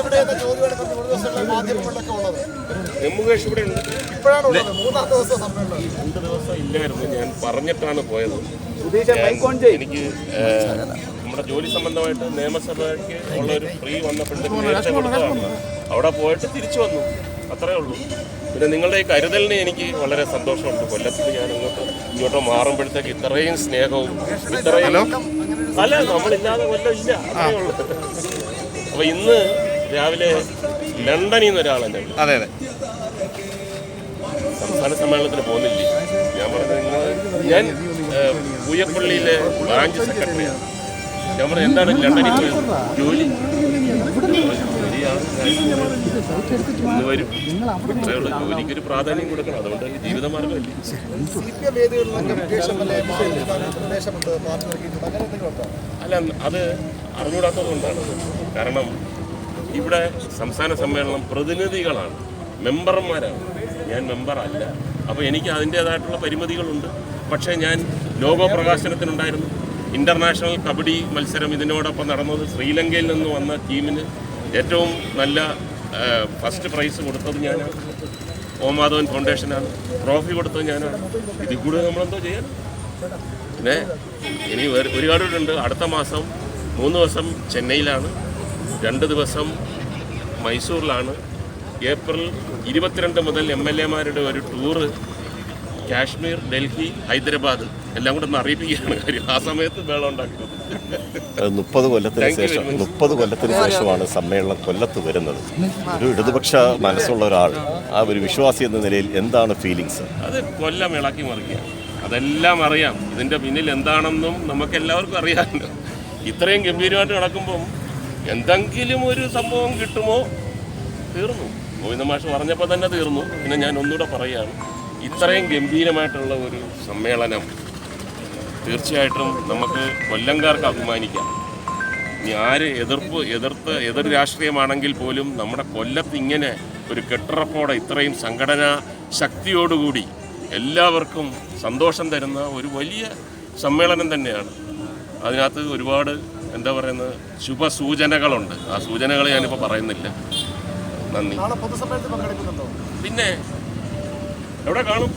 എവിടെയെന്ന ചോദ്യമാണ് ഇപ്പം മൂന്ന് ദിവസങ്ങളിൽ മാധ്യമങ്ങളിലൊക്കെ ഉള്ളത്. ജമ്മുകേഷ് ഇവിടെ ഉണ്ട്. ഇപ്പോഴാണ് ഉള്ളത്. മൂന്നാം ദിവസം സമ്മേളനം രണ്ട് ദിവസം ഇല്ലായിരുന്നു. ഞാൻ പറഞ്ഞിട്ടാണ് പോയത്. സുധീഷ് മൈക്ക് ഓൺ ചെയ്യ്. എനിക്ക് നമ്മുടെ ജോലി സംബന്ധമായിട്ട് നിയമസഭയ്ക്ക് ഉള്ള ഒരു ഫ്രീ വന്നപ്പോഴത്തേക്ക് നേരത്തെ കൊടുത്തതാണ്. അവിടെ പോയിട്ട് തിരിച്ചു വന്നു. അത്രേ ഉള്ളൂ. പിന്നെ നിങ്ങളുടെ ഈ കരുതലിന് എനിക്ക് വളരെ സന്തോഷമുണ്ട്. കൊല്ലത്തിൽ ഞാൻ ഇങ്ങോട്ട് ഇങ്ങോട്ട് മാറുമ്പോഴത്തേക്ക് ഇത്രയും സ്നേഹവും ഇത്രയും അല്ല നമ്മളില്ലാതെ കൊല്ലം ഇല്ല അപ്പൊ ഇന്ന് രാവിലെ ലണ്ടനിൽ നിന്ന് ഒരാളെന്നെ അതെ അതെ. സംസ്ഥാന സമ്മേളനത്തിൽ പോകുന്നില്ലേ? ഞാൻ പറഞ്ഞത് ഞാൻ പൂയപ്പള്ളിയിലെ ബ്രാഞ്ച് സെക്രട്ടറിയാണ്. ഞാൻ പറഞ്ഞു എന്താണ് ലണ്ടനിൽ ജോലി? പ്രാധാന്യം കൊടുക്കണം. അതുകൊണ്ട് അല്ല അത് അറിഞ്ഞൂടാത്തത് കൊണ്ടാണ്. കാരണം ഇവിടെ സംസ്ഥാന സമ്മേളനം പ്രതിനിധികളാണ്. മെമ്പർമാരാണ്. ഞാൻ മെമ്പറല്ല. അപ്പോൾ എനിക്ക് അതിന്റേതായിട്ടുള്ള പരിമിതികളുണ്ട്. പക്ഷേ ഞാൻ ലോഗോ പ്രകാശനത്തിനുണ്ടായിരുന്നു. ഇന്റർനാഷണൽ കബഡി മത്സരം ഇതിനോടൊപ്പം നടന്നത്. ശ്രീലങ്കയിൽ നിന്ന് വന്ന ടീമിന് ഏറ്റവും നല്ല ഫസ്റ്റ് പ്രൈസ് കൊടുത്തത് ഞാനാണ് ഓം മാധവൻ ഫൗണ്ടേഷനാണ്. ട്രോഫി കൊടുത്തത് ഞാനാണ്. ഇതിൽ കൂടുതൽ നമ്മളെന്തോ ചെയ്യാൻ? പിന്നെ ഇനി വേറെ ഒരുപാട് ഉണ്ട് അടുത്ത മാസം മൂന്ന് ദിവസം ചെന്നൈയിലാണ്. രണ്ട് ദിവസം മൈസൂരിലാണ്. ഏപ്രിൽ ഇരുപത്തിരണ്ട് മുതൽ എം എൽ എമാരുടെ ഒരു ടൂറ് കാശ്മീർ ഡൽഹി ഹൈദരാബാദ് എല്ലാം കൂടെ ഒന്ന് അറിയിപ്പിക്കുകയാണ് കാര്യം. ആ സമയത്ത് വേള ഉണ്ടാക്കുന്നത്. മുപ്പത് കൊല്ലത്തിന് ശേഷം. മുപ്പത് കൊല്ലത്തിന് ശേഷമാണ് സമ്മേളനം കൊല്ലത്ത് വരുന്നത്. ഒരു ഇടതുപക്ഷ മനസ്സുള്ള ഒരാൾ ആ ഒരു വിശ്വാസി എന്ന നിലയിൽ എന്താണ് ഫീലിങ്സ് അത് കൊല്ലം ഇളക്കി മറിക്കുക അതെല്ലാം അറിയാം. ഇതിന്റെ പിന്നിൽ എന്താണെന്നും നമുക്ക് എല്ലാവർക്കും അറിയാമല്ലോ. ഇത്രയും ഗംഭീരമായിട്ട് നടക്കുമ്പം എന്തെങ്കിലും ഒരു സംഭവം കിട്ടുമോ? തീർന്നു. ഗോവിന്ദ മാഷ് പറഞ്ഞപ്പോൾ തന്നെ തീർന്നു. പിന്നെ ഞാൻ ഒന്നുകൂടെ പറയുകയാണ്. ഇത്രയും ഗംഭീരമായിട്ടുള്ള ഒരു സമ്മേളനം തീർച്ചയായിട്ടും നമുക്ക് കൊല്ലംകാർക്ക് അഭിമാനിക്കാം. ഇനി ആര് എതിർപ്പ് എതിർത്ത് എതിർ രാഷ്ട്രീയമാണെങ്കിൽ പോലും നമ്മുടെ കൊല്ലത്ത് ഇങ്ങനെ ഒരു കെട്ടുറപ്പോടെ ഇത്രയും സംഘടനാ ശക്തിയോടുകൂടി എല്ലാവർക്കും സന്തോഷം തരുന്ന ഒരു വലിയ സമ്മേളനം തന്നെയാണ്. അതിനകത്ത് ഒരുപാട് എന്താ പറയുന്നത് ശുഭസൂചനകളുണ്ട്. ആ സൂചനകൾ ഞാനിപ്പോൾ പറയുന്നില്ല. നന്ദി. പിന്നെ എവിടെ കാണും?